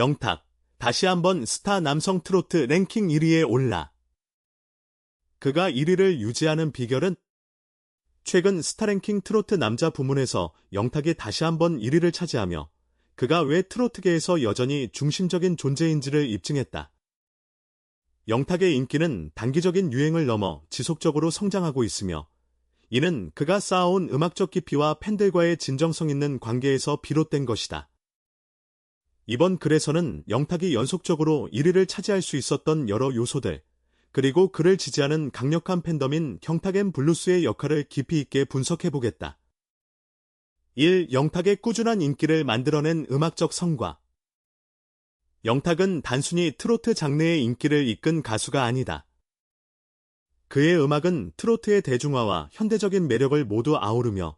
영탁, 다시 한번 스타 남성 트로트 랭킹 1위에 올라. 그가 1위를 유지하는 비결은 최근 스타랭킹 트로트 남자 부문에서 영탁이 다시 한번 1위를 차지하며 그가 왜 트로트계에서 여전히 중심적인 존재인지를 입증했다. 영탁의 인기는 단기적인 유행을 넘어 지속적으로 성장하고 있으며 이는 그가 쌓아온 음악적 깊이와 팬들과의 진정성 있는 관계에서 비롯된 것이다. 이번 글에서는 영탁이 연속적으로 1위를 차지할 수 있었던 여러 요소들, 그리고 그를 지지하는 강력한 팬덤인 경탁앤 블루스의 역할을 깊이 있게 분석해보겠다. 1. 영탁의 꾸준한 인기를 만들어낸 음악적 성과 영탁은 단순히 트로트 장르의 인기를 이끈 가수가 아니다. 그의 음악은 트로트의 대중화와 현대적인 매력을 모두 아우르며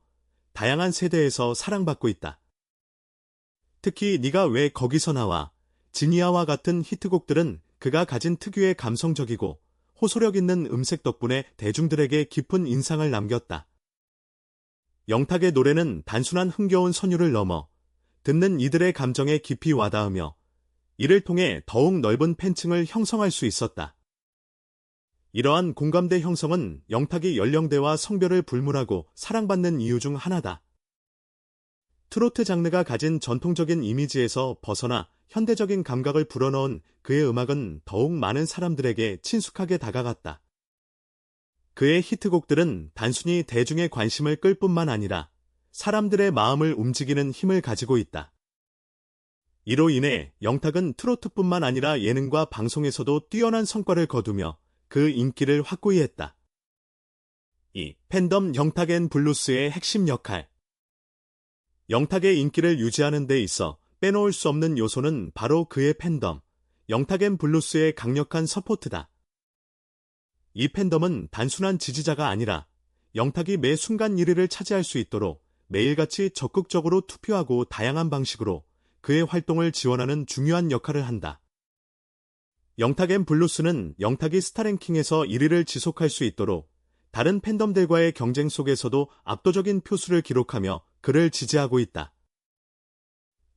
다양한 세대에서 사랑받고 있다. 특히 네가 왜 거기서 나와 지니아와 같은 히트곡들은 그가 가진 특유의 감성적이고 호소력 있는 음색 덕분에 대중들에게 깊은 인상을 남겼다. 영탁의 노래는 단순한 흥겨운 선율을 넘어 듣는 이들의 감정에 깊이 와닿으며 이를 통해 더욱 넓은 팬층을 형성할 수 있었다. 이러한 공감대 형성은 영탁이 연령대와 성별을 불문하고 사랑받는 이유 중 하나다. 트로트 장르가 가진 전통적인 이미지에서 벗어나 현대적인 감각을 불어넣은 그의 음악은 더욱 많은 사람들에게 친숙하게 다가갔다. 그의 히트곡들은 단순히 대중의 관심을 끌 뿐만 아니라 사람들의 마음을 움직이는 힘을 가지고 있다. 이로 인해 영탁은 트로트뿐만 아니라 예능과 방송에서도 뛰어난 성과를 거두며 그 인기를 확고히 했다. 2. 팬덤 영탁 앤 블루스의 핵심 역할 영탁의 인기를 유지하는 데 있어 빼놓을 수 없는 요소는 바로 그의 팬덤, 영탁앤 블루스의 강력한 서포트다. 이 팬덤은 단순한 지지자가 아니라 영탁이 매 순간 1위를 차지할 수 있도록 매일같이 적극적으로 투표하고 다양한 방식으로 그의 활동을 지원하는 중요한 역할을 한다. 영탁앤 블루스는 영탁이 스타랭킹에서 1위를 지속할 수 있도록 다른 팬덤들과의 경쟁 속에서도 압도적인 표수를 기록하며 그를 지지하고 있다.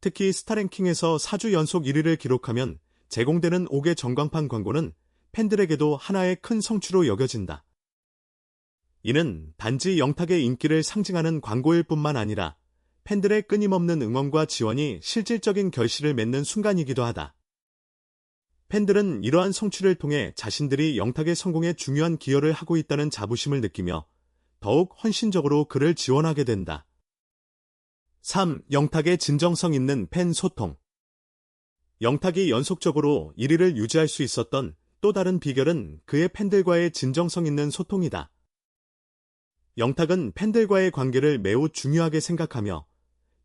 특히 스타랭킹에서 4주 연속 1위를 기록하면 제공되는 5개 전광판 광고는 팬들에게도 하나의 큰 성취로 여겨진다. 이는 단지 영탁의 인기를 상징하는 광고일 뿐만 아니라 팬들의 끊임없는 응원과 지원이 실질적인 결실을 맺는 순간이기도 하다. 팬들은 이러한 성취를 통해 자신들이 영탁의 성공에 중요한 기여를 하고 있다는 자부심을 느끼며 더욱 헌신적으로 그를 지원하게 된다. 3. 영탁의 진정성 있는 팬 소통 영탁이 연속적으로 1위를 유지할 수 있었던 또 다른 비결은 그의 팬들과의 진정성 있는 소통이다. 영탁은 팬들과의 관계를 매우 중요하게 생각하며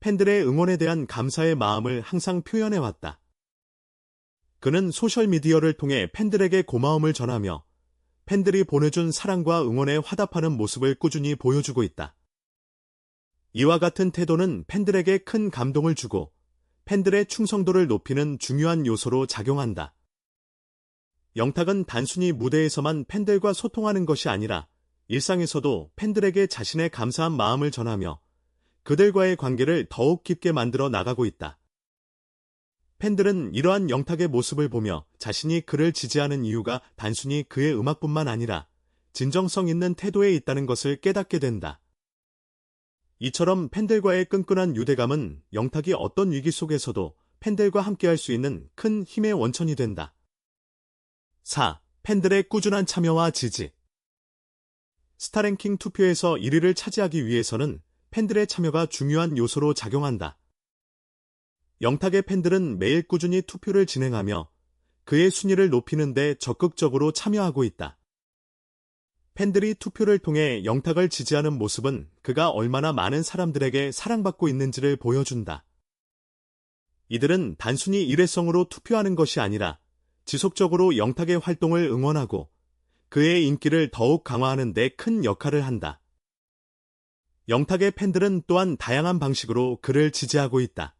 팬들의 응원에 대한 감사의 마음을 항상 표현해왔다. 그는 소셜미디어를 통해 팬들에게 고마움을 전하며 팬들이 보내준 사랑과 응원에 화답하는 모습을 꾸준히 보여주고 있다. 이와 같은 태도는 팬들에게 큰 감동을 주고 팬들의 충성도를 높이는 중요한 요소로 작용한다. 영탁은 단순히 무대에서만 팬들과 소통하는 것이 아니라 일상에서도 팬들에게 자신의 감사한 마음을 전하며 그들과의 관계를 더욱 깊게 만들어 나가고 있다. 팬들은 이러한 영탁의 모습을 보며 자신이 그를 지지하는 이유가 단순히 그의 음악뿐만 아니라 진정성 있는 태도에 있다는 것을 깨닫게 된다. 이처럼 팬들과의 끈끈한 유대감은 영탁이 어떤 위기 속에서도 팬들과 함께할 수 있는 큰 힘의 원천이 된다. 4. 팬들의 꾸준한 참여와 지지 스타랭킹 투표에서 1위를 차지하기 위해서는 팬들의 참여가 중요한 요소로 작용한다. 영탁의 팬들은 매일 꾸준히 투표를 진행하며 그의 순위를 높이는 데 적극적으로 참여하고 있다. 팬들이 투표를 통해 영탁을 지지하는 모습은 그가 얼마나 많은 사람들에게 사랑받고 있는지를 보여준다. 이들은 단순히 일회성으로 투표하는 것이 아니라 지속적으로 영탁의 활동을 응원하고 그의 인기를 더욱 강화하는 데 큰 역할을 한다. 영탁의 팬들은 또한 다양한 방식으로 그를 지지하고 있다.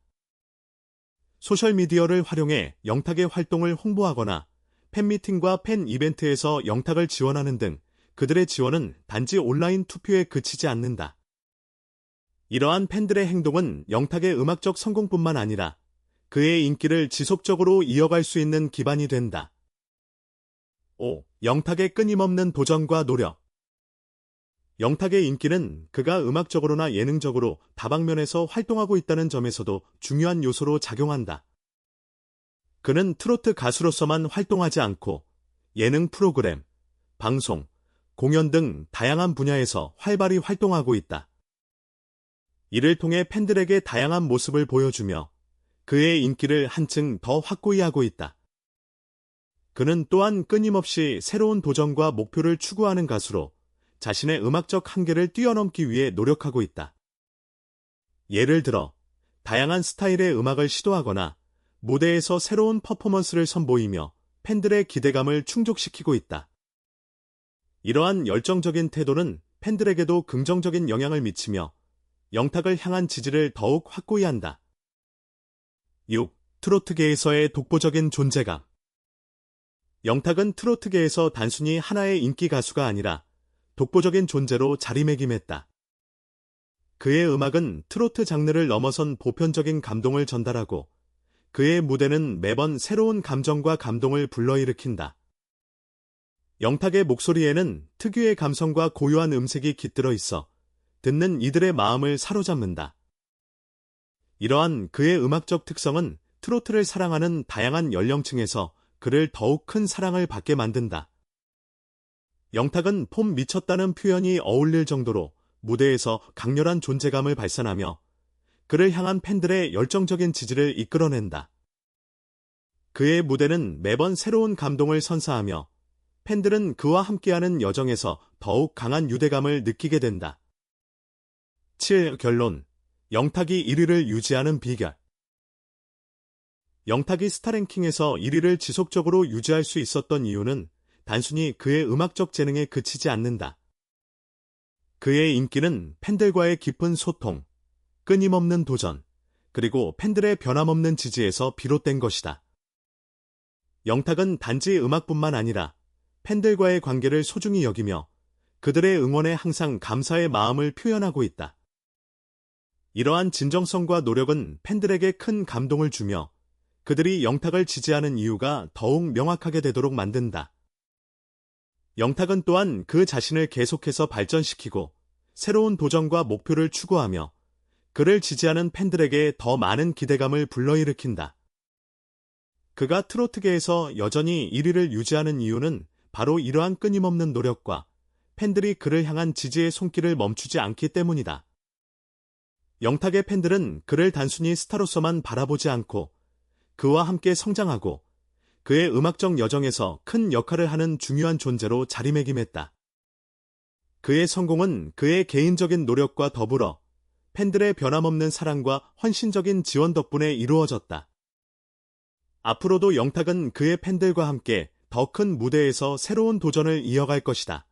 소셜미디어를 활용해 영탁의 활동을 홍보하거나 팬미팅과 팬 이벤트에서 영탁을 지원하는 등 그들의 지원은 단지 온라인 투표에 그치지 않는다. 이러한 팬들의 행동은 영탁의 음악적 성공뿐만 아니라 그의 인기를 지속적으로 이어갈 수 있는 기반이 된다. 5. 영탁의 끊임없는 도전과 노력 영탁의 인기는 그가 음악적으로나 예능적으로 다방면에서 활동하고 있다는 점에서도 중요한 요소로 작용한다. 그는 트로트 가수로서만 활동하지 않고 예능 프로그램, 방송, 공연 등 다양한 분야에서 활발히 활동하고 있다. 이를 통해 팬들에게 다양한 모습을 보여주며 그의 인기를 한층 더 확고히 하고 있다. 그는 또한 끊임없이 새로운 도전과 목표를 추구하는 가수로 자신의 음악적 한계를 뛰어넘기 위해 노력하고 있다. 예를 들어, 다양한 스타일의 음악을 시도하거나 무대에서 새로운 퍼포먼스를 선보이며 팬들의 기대감을 충족시키고 있다. 이러한 열정적인 태도는 팬들에게도 긍정적인 영향을 미치며 영탁을 향한 지지를 더욱 확고히 한다. 6. 트로트계에서의 독보적인 존재감 영탁은 트로트계에서 단순히 하나의 인기 가수가 아니라 독보적인 존재로 자리매김했다. 그의 음악은 트로트 장르를 넘어선 보편적인 감동을 전달하고 그의 무대는 매번 새로운 감정과 감동을 불러일으킨다. 영탁의 목소리에는 특유의 감성과 고요한 음색이 깃들어 있어 듣는 이들의 마음을 사로잡는다. 이러한 그의 음악적 특성은 트로트를 사랑하는 다양한 연령층에서 그를 더욱 큰 사랑을 받게 만든다. 영탁은 폼 미쳤다는 표현이 어울릴 정도로 무대에서 강렬한 존재감을 발산하며 그를 향한 팬들의 열정적인 지지를 이끌어낸다. 그의 무대는 매번 새로운 감동을 선사하며 팬들은 그와 함께하는 여정에서 더욱 강한 유대감을 느끼게 된다. 7. 결론 영탁이 1위를 유지하는 비결 영탁이 스타랭킹에서 1위를 지속적으로 유지할 수 있었던 이유는 단순히 그의 음악적 재능에 그치지 않는다. 그의 인기는 팬들과의 깊은 소통, 끊임없는 도전, 그리고 팬들의 변함없는 지지에서 비롯된 것이다. 영탁은 단지 음악뿐만 아니라 팬들과의 관계를 소중히 여기며 그들의 응원에 항상 감사의 마음을 표현하고 있다. 이러한 진정성과 노력은 팬들에게 큰 감동을 주며 그들이 영탁을 지지하는 이유가 더욱 명확하게 되도록 만든다. 영탁은 또한 그 자신을 계속해서 발전시키고 새로운 도전과 목표를 추구하며 그를 지지하는 팬들에게 더 많은 기대감을 불러일으킨다. 그가 트로트계에서 여전히 1위를 유지하는 이유는 바로 이러한 끊임없는 노력과 팬들이 그를 향한 지지의 손길을 멈추지 않기 때문이다. 영탁의 팬들은 그를 단순히 스타로서만 바라보지 않고 그와 함께 성장하고 그의 음악적 여정에서 큰 역할을 하는 중요한 존재로 자리매김했다. 그의 성공은 그의 개인적인 노력과 더불어 팬들의 변함없는 사랑과 헌신적인 지원 덕분에 이루어졌다. 앞으로도 영탁은 그의 팬들과 함께 더 큰 무대에서 새로운 도전을 이어갈 것이다.